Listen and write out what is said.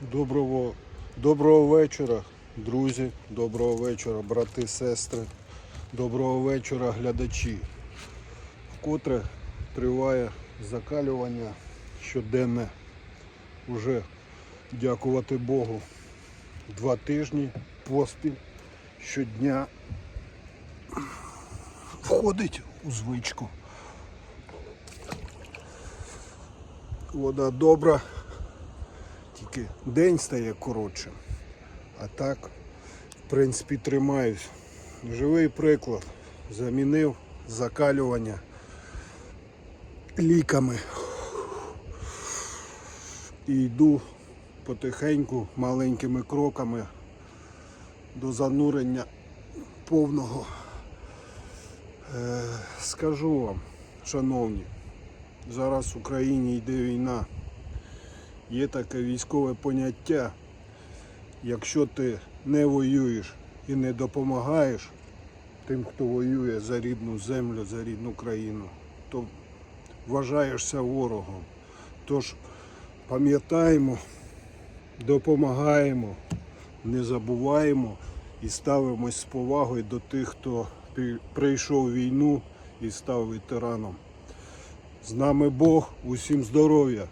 Доброго, доброго вечора, друзі, доброго вечора, брати, сестри, доброго вечора, глядачі. Вкотре триває закалювання щоденне. Уже дякувати Богу. Два тижні поспіль щодня входить у звичку. Вода добра, тільки день стає коротшим. А так, в принципі, тримаюсь. Живий приклад. Замінив закалювання ліками. І йду потихеньку, маленькими кроками до занурення повного. Е, скажу вам, шановні, зараз в Україні йде війна. Є таке військове поняття. Якщо ти не воюєш і не допомагаєш тим, хто воює за рідну землю, за рідну країну, то вважаєшся ворогом. Тож пам'ятаємо, допомагаємо, не забуваємо і ставимось з повагою до тих, хто прийшов війну і став ветераном. З нами Бог, усім здоров'я